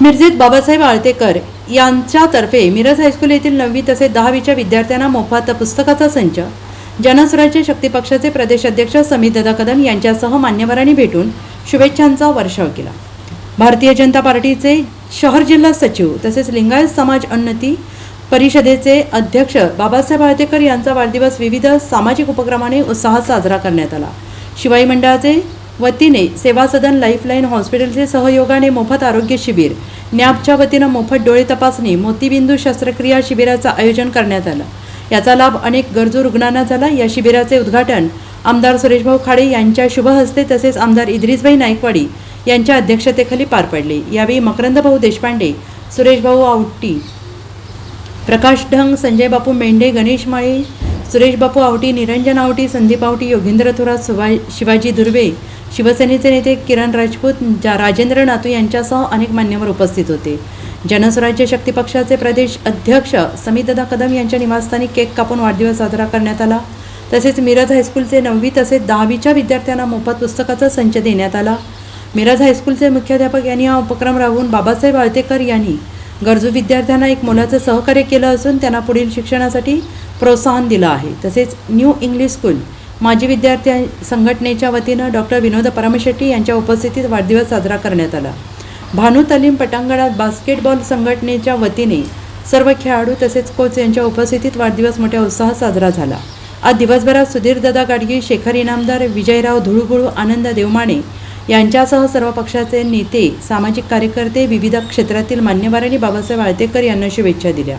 मिरजेत बाबासाहेब आळतेकर यांच्यातर्फे मिरज हायस्कूल येथील नववी तसेच दहावीच्या विद्यार्थ्यांना मोफत पुस्तकाचा संच जनस्वराज्य शक्ती पक्षाचे प्रदेशाध्यक्ष समितदादा कदम यांच्यासह मान्यवरांनी भेटून शुभेच्छांचा वर्षाव केला. भारतीय जनता पार्टीचे शहर जिल्हा सचिव तसेच लिंगायत समाज उन्नती परिषदेचे अध्यक्ष बाबासाहेब आळतेकर यांचा वाढदिवस विविध सामाजिक उपक्रमाने उत्साहात साजरा करण्यात आला. शिवाई मंडळाचे वतीने सेवा सदन लाईफलाईन हॉस्पिटलचे सहयोगाने मोफत आरोग्य शिबिर. न्यापच्या वतीनं मोफत डोळे तपासणी मोतीबिंदू शस्त्रक्रिया शिबिराचं आयोजन करण्यात आलं. याचा लाभ अनेक गरजू रुग्णांना झाला. या शिबिराचे उद्घाटन आमदार सुरेशभाऊ खाडे यांच्या शुभहस्ते तसेच आमदार इद्रिसभाई नाईकवाडी यांच्या अध्यक्षतेखाली पार पडले. यावेळी मकरंदभाऊ देशपांडे सुरेशभाऊ आवटी प्रकाश ढंग संजय बापू मेंढे गणेश माळी सुरेश बापू आवटी निरंजन आवटी संदीप आवटी योगेंद्र थोरात सुभा शिवाजी दुर्वे शिवसेनेचे नेते किरण राजपूत जा राजेंद्र नातू यांच्यासह अनेक मान्यवर उपस्थित होते. जनस्वराज्य शक्ती पक्षाचे प्रदेश अध्यक्ष समितदा कदम यांच्या निवासस्थानी केक कापून वाढदिवस साजरा करण्यात आला. तसेच मिरज हायस्कूलचे नववी तसेच दहावीच्या विद्यार्थ्यांना मोफत पुस्तकाचा संच देण्यात आला. मिरज हायस्कूलचे मुख्याध्यापक यांनी हा उपक्रम राबवून बाबासाहेब आळतेकर यांनी गरजू विद्यार्थ्यांना एक मोलाचं सहकार्य केलं असून त्यांना पुढील शिक्षणासाठी प्रोत्साहन दिलं आहे. तसेच न्यू इंग्लिश स्कूल माजी विद्यार्थी संघटनेच्या वतीनं डॉक्टर विनोद परमशेट्टी यांच्या उपस्थितीत वाढदिवस साजरा करण्यात आला. भानू तलीम पटांगणात बास्केटबॉल संघटनेच्या वतीने सर्व खेळाडू तसेच कोच यांच्या उपस्थितीत वाढदिवस मोठ्या उत्साहात साजरा झाला. आज दिवसभरात सुधीरदादा गाडगी शेखर इनामदार विजयराव धुळगुळू आनंद देवमाणे यांच्यासह सर्व पक्षाचे नेते सामाजिक कार्यकर्ते विविध क्षेत्रातील मान्यवरांनी बाबासाहेब आळतेकर यांना शुभेच्छा दिल्या.